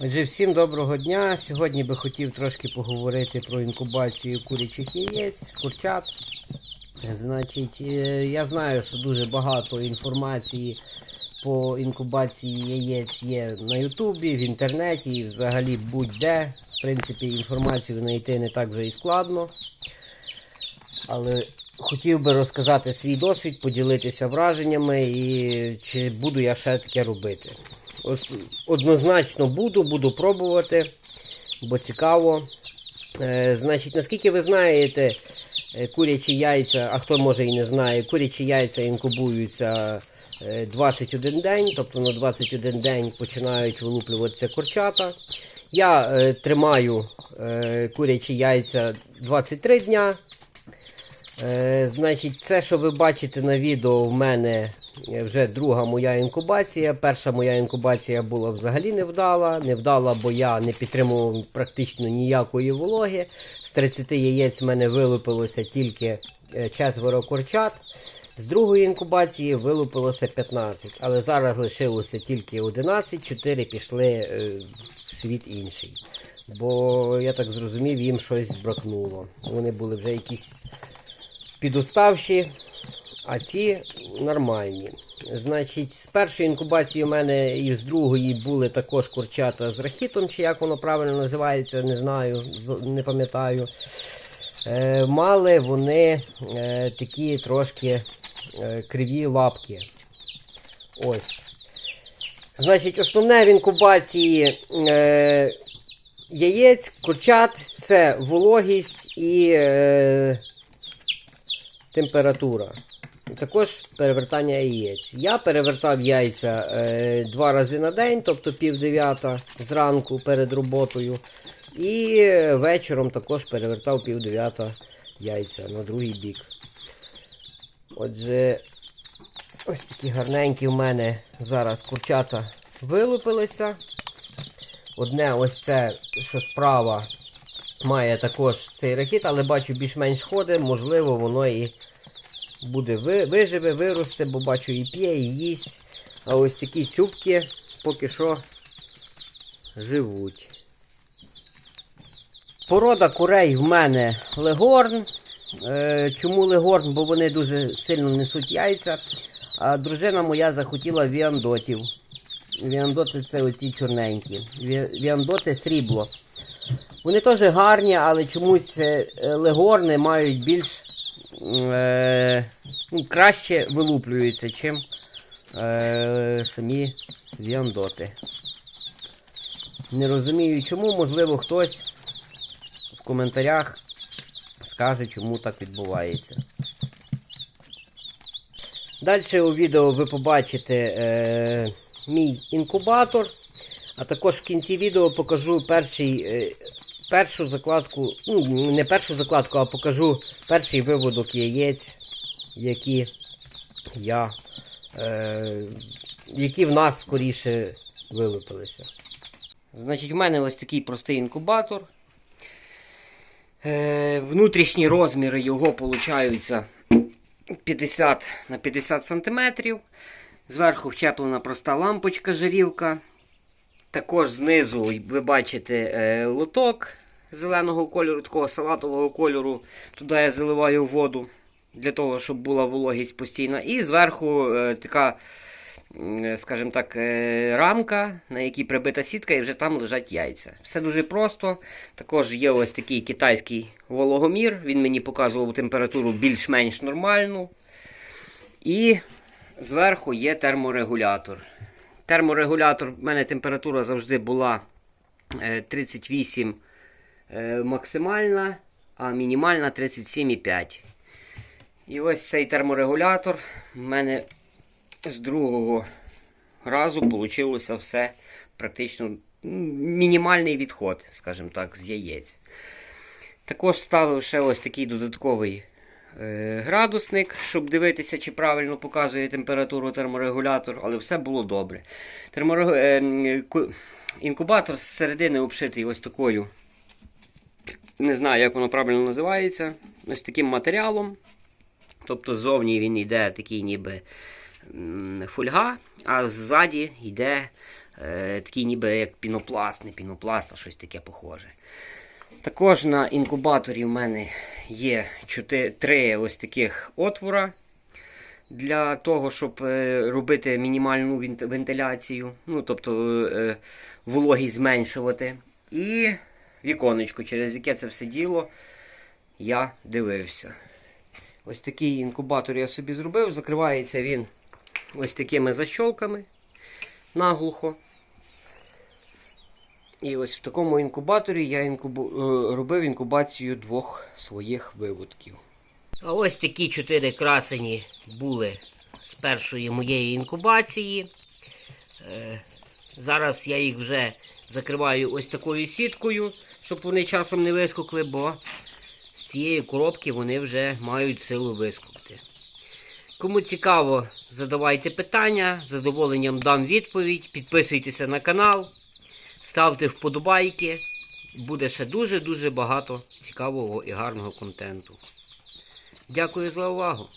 Отже, всім доброго дня. Сьогодні би хотів трошки поговорити про інкубацію курячих яєць, курчат. Значить, е, я знаю, що дуже багато інформації по інкубації яєць є на Ютубі, в інтернеті і взагалі будь-де. В принципі, інформацію знайти не так вже і складно. Але хотів би розказати свій досвід, поділитися враженнями і чи буду я ще таке робити. Однозначно буду, буду пробувати, бо цікаво. Е, значить, наскільки ви знаєте, е, курячі яйця, а хто може і не знає, курячі яйця інкубуються е, 21 день, тобто на 21 день починають вилуплюватися курчата. Я е, тримаю е, курячі яйця 23 дня. Е, значить, це, що ви бачите на відео, в мене е, вже друга моя інкубація. Перша моя інкубація була взагалі невдала. Невдала, бо я не підтримував практично ніякої вологи. З 30 яєць в мене вилупилося тільки е, четверо курчат. З другої інкубації вилупилося 15, але зараз лишилося тільки 11, 4 пішли е, в світ інший. Бо я так зрозумів, їм щось бракнуло. Вони були вже якісь підуставші, а ці нормальні. Значить, з першої інкубації у мене і з другої були також курчата з рахітом, чи як воно правильно називається, не знаю, не пам'ятаю. Е, мали вони е, такі трошки е, криві лапки. Ось. Значить, основне в інкубації е, яєць, курчат це вологість і е, температура. Також перевертання яєць. Я перевертав яйця е, два рази на день, тобто пів зранку перед роботою. І вечором також перевертав пів дев'ята яйця на другий бік. Отже, ось такі гарненькі в мене зараз курчата вилупилися. Одне ось це, що справа, має також цей ракет, але бачу більш-менш ходить, можливо, воно і буде ви- виживе, виросте, бо бачу і п'є, і їсть. А ось такі цюбки поки що живуть. Порода курей в мене легорн. Е, чому легорн? Бо вони дуже сильно несуть яйця. А дружина моя захотіла віандотів. Віандоти це оті чорненькі. Віандоти срібло. Вони теж гарні, але чомусь е, легорни мають більш е, ну, краще вилуплюються, чим е, самі віандоти. Не розумію чому, можливо, хтось в коментарях скаже, чому так відбувається. Далі у відео ви побачите е, мій інкубатор, а також в кінці відео покажу перший, е, першу закладку, ну не першу закладку, а покажу перший виводок яєць, які я, е, які в нас скоріше вилупилися. Значить, в мене ось такий простий інкубатор. Е, внутрішні розміри його получаються 50 на 50 см. Зверху вчеплена проста лампочка жарівка. Також знизу ви бачите е, лоток зеленого кольору, такого салатового кольору. Туди я заливаю воду для того, щоб була вологість постійна. І зверху е, така, м, скажімо так, е, рамка, на якій прибита сітка, і вже там лежать яйця. Все дуже просто. Також є ось такий китайський вологомір. Він мені показував температуру більш-менш нормальну. І зверху є терморегулятор. Терморегулятор, в мене температура завжди була е, 38 е, максимальна, а мінімальна 37,5. І ось цей терморегулятор в мене з другого разу вийшло все практично мінімальний відход, скажімо так, з яєць. Також ставив ще ось такий додатковий е, градусник, щоб дивитися, чи правильно показує температуру терморегулятор, але все було добре. Терморег... е, інкубатор з середини обшитий ось такою. Не знаю, як воно правильно називається. Ось таким матеріалом. Тобто ззовні він йде такий ніби фольга, а ззаді йде Е, такий ніби як пінопласт, не пінопласт, а щось таке похоже. Також на інкубаторі в мене є 4, 3 ось таких отвора для того, щоб е, робити мінімальну вентиляцію, ну, тобто е, вологість зменшувати. І віконечко, через яке це все діло я дивився. Ось такий інкубатор я собі зробив. Закривається він ось такими защолками наглухо. І ось в такому інкубаторі я інкубу... е, робив інкубацію двох своїх виводків. А ось такі чотири красені були з першої моєї інкубації. Е, Зараз я їх вже закриваю ось такою сіткою, щоб вони часом не вискокли, бо цієї коробки вони вже мають силу вискокти. Кому цікаво, задавайте питання, з задоволенням дам відповідь. Підписуйтеся на канал, ставте вподобайки. Буде ще дуже-дуже багато цікавого і гарного контенту. Дякую за увагу!